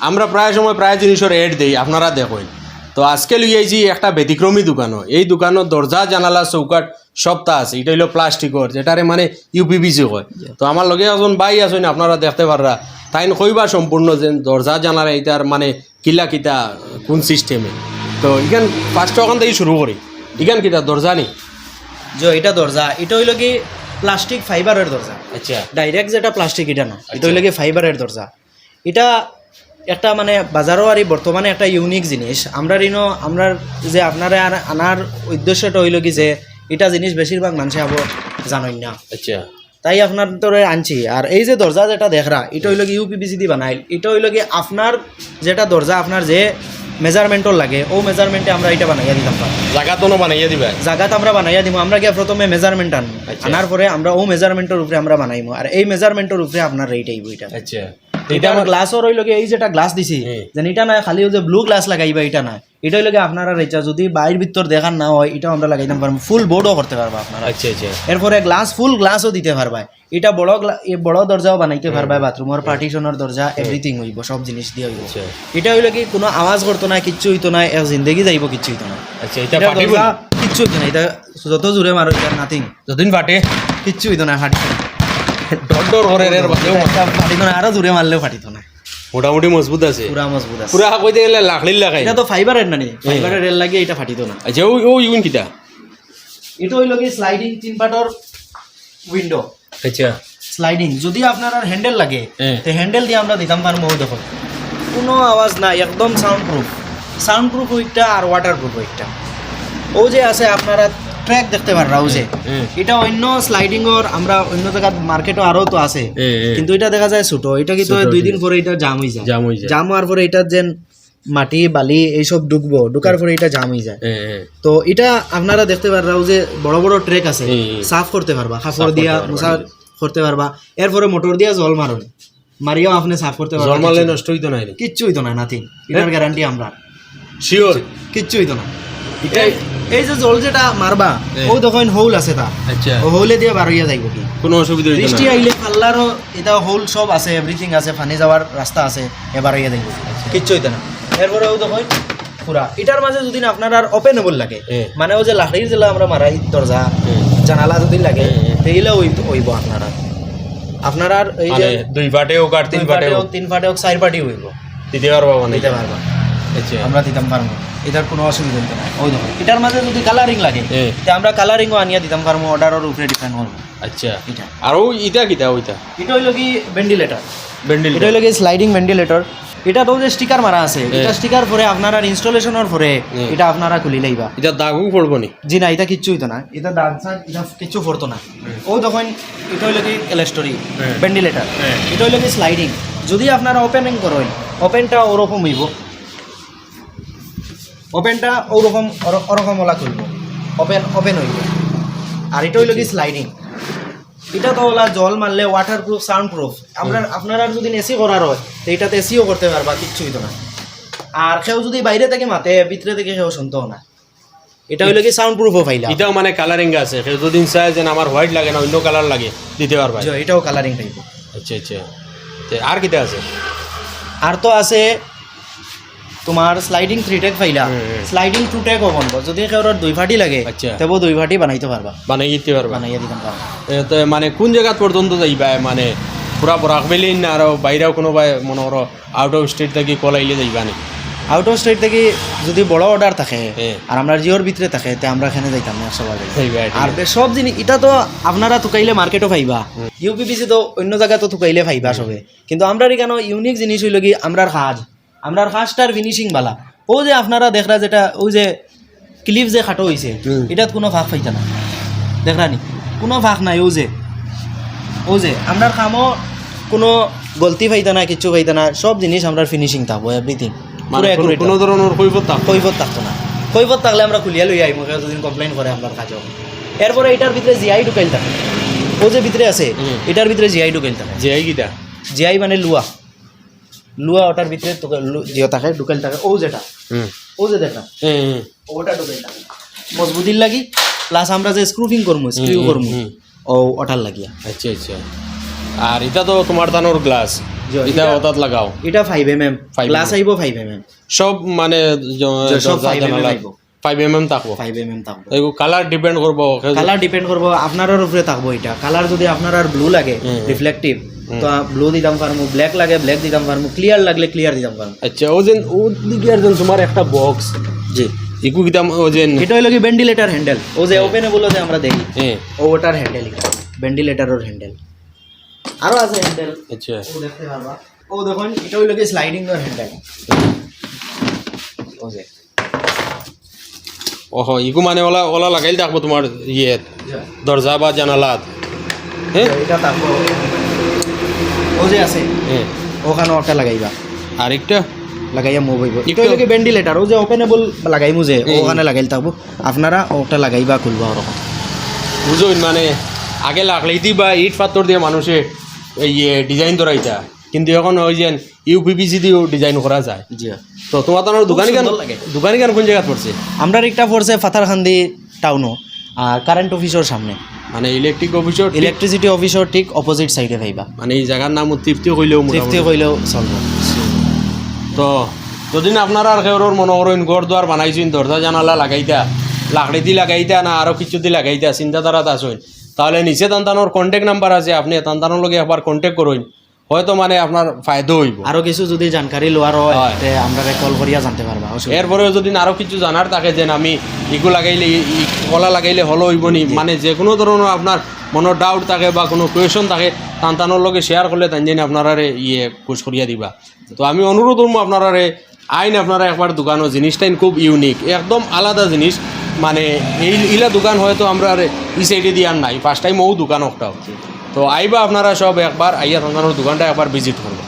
আমরা প্রায় সময় প্রায় জিনিসের এড দিই আপনারা দেখেন। তো আজকে আইছি একটা ব্যতিক্রমী দোকানও। এই দোকানের দরজা জানালা চৌকাট সবটা আছে। এটা হইল প্লাস্টিকর যেটারে মানে ইউপিবিসি কয় তো আমার লগে একজন বাই আছেন আপনারা দেখতে পাররা। তাই কইবা সম্পূর্ণ যে দরজা জানালা এটার মানে কিলা কিতা কোন সিস্টেমে তো ইখান ফার্স্ট ওখান থেকে শুরু করি। ইখান কিতা দরজা নি? যে এটা দরজা। এটা হইল কি প্লাস্টিক ফাইবারের দরজা। আচ্ছা। ডাইরেক্ট যেটা প্লাস্টিক এটা না। এটা হইল কি ফাইবারের দরজা। এটা একটা মানে বাজারও আর বর্তমানে একটা ইউনিক জিনিস। আমরা ঋণ আমরা যে আপনারা আর আনার উদ্দেশ্যটা হইল কি যে এটা জিনিস বেশিরভাগ মানুষে আবো জানেন না। আচ্ছা। তাই আপনার তোরে আনছি। আর এই যে দরজা যেটা দেখরা এটা হইল কি ইউপিবিসি দি বানাইল। এটা হইল কি আপনার যেটা দরজা আপনার যে মেজারমেন্টর লাগে ও মেজারমেন্টে আমরা এটা বানাইয়া দিতাম জায়গা তো বানাইয়া দিবা? জায়গাত আমরা বানাইয়া দিব আমরা গিয়ে প্রথমে মেজারমেন্ট আনব আচ্ছা। আনার পরে আমরা ও মেজারমেন্টের উপরে আমরা বানাইবো আর এই মেজারমেন্টের উপরে আপনার রেট আইব এটা। আচ্ছা। এটা আমার গ্লাসও রইল এই যেটা গ্লাস দিছি। যেন এটা না খালি যে ব্লু গ্লাস লাগাইবা এটা না এটা হইল আপনারা রেচা যদি বাইরের ভিতর দেখান না হয় এটাও আমরা লাগাইতাম পারব ফুল বোর্ডও করতে পারবা আপনারা। আচ্ছা আচ্ছা। এরপরে গ্লাস ফুল গ্লাসও দিতে পারবা। এটা বড় বড় দরজাও বানাইতে পারবা বাথরুমের পার্টিশনের দরজা এভরিথিং হইব সব জিনিস দিয়ে হইব। আচ্ছা। এটা হইল কি কোনো আওয়াজ করতো না কিচ্ছু হইতো না এক জিন্দগি যাইব কিচ্ছু হইতো না। আচ্ছা এটা কিচ্ছু হইতো না এটা যত জোরে মারো এটা নাথিং যতদিন ফাটে। কিচ্ছু হইতো না ফাটিত না ডর করে এর এটা ফাটিত না আরও জোরে মারলেও ফাটিত না মোটামুটি মজবুত আছে। পুরা মজবুত আছে। পুরা কইতে গেলে লাখলি লাগাই। এটা তো না নি ফাইবারের রেল লাগিয়ে এটা ফাটিত না আচ্ছা ও ও ইউন কিটা? এটা হইল কি স্লাইডিং তিন পাটর উইন্ডো আচ্ছা। স্লাইডিং যদি আপনার আর হ্যান্ডেল লাগে। তো হ্যান্ডেল দিয়ে আমরা দিতাম পারব ওই দেখো কোনো আওয়াজ না একদম সাউন্ড প্রুফ সাউন্ড প্রুফ ওইটা আর ওয়াটার প্রুফ ওইটা ও যে আছে আপনারা ট্র্যাক দেখতে পাররা ও যে হুম। এটা অন্য স্লাইডিং ওর আমরা অন্য জায়গা মার্কেটও আরও তো আছে। এ। কিন্তু এটা দেখা যায় ছোট। এটা কিন্তু দুই দিন পরে এটা জাম হয়ে যায়। জাম হয়ে যায়। জাম হওয়ার পরে এটা যেন মাটি বালি এইসব ঢুকবো ঢুকার পরে এটা জাম হয়ে যায়। হ্যাঁ হ্যাঁ। তো এটা আপনারা দেখতে পাররাও যে বড় বড় ট্রেক আছে। সাফ করতে পারবা করতে দিয়া মুসা করতে পারবা। এরপরে মোটর দিয়া জল মারুন। মারিয়াও আপনি সাফ করতে পারবা জল মারলে নষ্ট হইতো না কিচ্ছু হইতো না নাথিং এটার গ্যারান্টি আমরা। শিওর কিচ্ছু হইতো না। এই যে জল যেটা মারবা। ও হোল আছে তা। আচ্ছা। হোলে দিয়ে বার হইয়া যাইব কি? কোনো অসুবিধা হইতো বৃষ্টি আইলে এটা হোল সব আছে এভরিথিং আছে ফানি যাওয়ার রাস্তা আছে এবার হইয়া যাইব কিচ্ছু হইতো না। এরপরে ও পুরা এটার মাঝে যদি আপনার আর ওপেন হবল লাগে। মানে ও যে লাকড়ির যেলা আমরা মারাই দরজা। জানালা যদি লাগে। তেইলে হইব আপনারা আপনার আর এই যে মানে দুই ফাটে হোক আর তিন ফাটে ফাটে হোক তিন ফাটে হোক চার পাটি হইব দিতে পারবা দিতে পারবা আচ্ছা। আমরা দিতাম পারব এটার কোনো অসুবিধা হইতো না। ওই দেখো। এটার মাঝে যদি কালারিং লাগে। তে আমরা কালারিংও আনিয়া দিতাম পারব অর্ডারের উপরে ডিপেন্ড করব। আচ্ছা। এটা। আর ও ইটা কিটা ওইটা এটা হইল কি ভেন্টিলেটর বেন্ডিল এটা হইল কি স্লাইডিং ভেন্টিলেটর এটা তো যে স্টিকার মারা আছে। এটা স্টিকার পরে আপনারা ইনস্টলেশনের পরে। এটা আপনারা খুলি লাইবা। এটা দাগু পড়ব নি? জি না এটা কিচ্ছু হইতো না। এটা দাগ সাগ এটা কিচ্ছু পড়তো না। ও তখন এটা হইল কি এলাস্টোরি। ভেন্টিলেটর। এটা হইল কি স্লাইডিং যদি আপনারা ওপেনিং করেন ওপেনটা ওরকম হইব। ওপেনটা ওরকম ওরকম ওলা খুলব ওপেন ওপেন হইব। আর এটা হইল কি স্লাইডিং এটা তো ওলা জল মারলে ওয়াটার প্রুফ সাউন্ড প্রুফ আপনার আপনারা যদি এসি করার হয় তো এটাতে এসিও করতে পারবা কিচ্ছু হইতো না। আর কেউ যদি বাইরে থেকে মাতে ভিতরে থেকে কেউ শুনতো না। এটা হইল কি সাউন্ড প্রুফও ফাইলা। এটাও মানে কালারিং আছে। কেউ যদি চায় যে আমার হোয়াইট লাগে না অন্য কালার লাগে দিতে পারবা। এটাও কালারিং টাইপ আচ্ছা আচ্ছা। আর কিটা আছে? আর তো আছে তোমার স্লাইডিং থ্রি টেক ফাইলা। স্লাইডিং টু টেক বনব যদি কেউর দুই ফাটি লাগে আচ্ছা। তবে দুই ফাটি বানাইতে পারবা বানাই দিতে পারবা বানাইয়া দিতাম পারবা মানে কোন জায়গা পর্যন্ত যাইবা মানে পুরা বরাক বেলি না আর বাইরেও কোনোবাই মনে করো আউট অফ স্টেট থেকে কল আইলে যাইবা নি? আউট অফ স্টেট থেকে যদি বড় অর্ডার থাকে হ্যাঁ। আর আমরা জিওর ভিতরে থাকে তে আমরা এখানে যাইতাম না সবাই। আর সব জিনিস এটা তো আপনারা তুকাইলে মার্কেটও পাইবা। ইউপিপিসি তো অন্য জায়গা তো তুকাইলে পাইবা সবে। কিন্তু আমরা কেন ইউনিক জিনিস হইল কি আমরার কাজ আমরার কাজটার ফিনিশিং বালা। ও যে আপনারা দেখরা যেটা ওই যে ক্লিপ যে খাটো হুম। এটাত কোনো ফাঁক পাইতা না। দেখরা নি? কোনো ফাঁক নাই ও যে। ও যে আমরার কামও কোনো গলতি পাইতা না কিচ্ছু পাইতা না সব জিনিস আমরার ফিনিশিং থাকব এভরিথিং কোনো- ধরনের কৈফত থাক কৈফত থাকতো না। কৈফত থাকলে আমরা খুলিয়া লই আইমু যদি কমপ্লেন করে আপনার কাজও এরপরে এটার ভিতরে জিআই ঢুকাইল থাকে। ও যে ভিতরে আছে। এটার ভিতরে জিআই ঢুকাইল থাকে। এই কিটা? জিআই মানে লুয়া। লুয়া ওটার ভিতরে তোকে জিও থাকে ঢুকাইল থাকে। ও যেটা ও যে দেখা ওটা ঢুকাইল থাকে। মজবুতির লাগি প্লাস আমরা যে স্ক্রুফিং করব স্ক্রিউ করব ও ওটার লাগিয়া। আচ্ছা আচ্ছা। আর এটা তো তোমার দানোর গ্লাস এটা লাগাও। এটা ফাইভ এম এম 5 গ্লাস আইব ফাইভ এম এম সব মানে সব 5 mm আইব। ফাইভ এম এম থাকব। ফাইভ এম এম থাকব। এগুলো কালার ডিপেন্ড করব। কালার ডিপেন্ড করব আপনার উপরে থাকব এটা। কালার যদি আপনার আর ব্লু লাগে। রিফ্লেকটিভ তো ব্লু দিতাম পারমু ব্ল্যাক লাগে ব্ল্যাক দিতাম পারমু ক্লিয়ার লাগলে ক্লিয়ার দিতাম পারমু আচ্ছা ও যেন ও দিকে আর যেন তোমার একটা বক্স জি। ইকু কিতাম ও যেন এটা হইল কি ভেন্টিলেটার হ্যান্ডেল ও যে ওপেনেবল যে আমরা দেখি হ্যাঁ। ও ওটার হ্যান্ডেল ভেন্টিলেটারের হ্যান্ডেল আরও আছে হ্যান্ডেল আচ্ছা। ও দেখতে পারবা। ও দেখুন এটা হইল কি স্লাইডিং এর হ্যান্ডেল ও যে। ওহ ইকু মানে ওলা ওলা লাগাইলে থাকব তোমার ইয়ে দরজা বা জানালাত। হ্যাঁ? এটা তারপর ও যে আছে ওখানে একটা লাগাইবা। আরেকটা? লাগাইয়া হইব। এটা কি ভেন্টিলেটার ও যে ওপেনেবল লাগাইমু যে ওখানে লাগাইল থাকব। আপনারা ওটা লাগাইবা খুলবা ওরকম। বুঝুন মানে আগে লাগলেই বা ইট পাথর দিয়ে মানুষে এই ইয়ে ডিজাইন ধরাইতা। কিন্তু এখন ওই যে ইউপিপিসি দিয়েও ডিজাইন করা যায়। জি। তো তোমার তো দোকানি গান লাগে। দোকানি গান কোন জায়গায় পড়ছে? আমরা একটা পড়ছে ফাতারখান্দি টাউনও আর কারেন্ট অফিসের সামনে। মানে ইলেকট্রিক অফিসর ইলেকট্রিসিটি অফিসর ঠিক অপোজিট সাইডে ভাইবা মানে এই জায়গার নাম তৃপ্তি হইলেও তৃপ্তি। কইলেও চলবো। তো যদি আপনারা আর কেউর মনে করেন ঘর দুয়ার বানাইছেন দরজা জানালা লাগাইতা লাকড়ি দি লাগাইতা না আরও কিছু দি লাগাইতা চিন্তাধারাত আসুন তাহলে নিচে তান্তানোর কন্ট্যাক্ট নাম্বার আছে আপনি তান্তানোর লগে একবার কন্ট্যাক্ট করুন হয়তো মানে আপনার ফায়দা হইব। আরও কিছু যদি জানকারি লোয়ার হয়। তে আমরা কল করিয়া জানতে পারবা। এরপরেও যদি আরও কিছু জানার থাকে যে আমি ইগু লাগাইলে কলা লাগাইলে হলো হইব নি? মানে যে কোনো ধরনের আপনার মনের ডাউট থাকে বা কোনো কোয়েশন থাকে তান্তানোর লগে শেয়ার করলে তাই জানি আপনারা ইয়ে খোঁজ করিয়া দিবা। তো আমি অনুরোধ করব আপনারা আইন আপনারা একবার দোকানও জিনিসটাই খুব ইউনিক একদম আলাদা জিনিস। মানে এই ইলা দোকান হয়তো আমরা আর ই সাইডে দিয়ে আর নাই ফার্স্ট টাইম ও দোকান একটাও তো আইবা আপনারা সব একবার আইয়া তান্তানোর দোকানটা একবার ভিজিট করব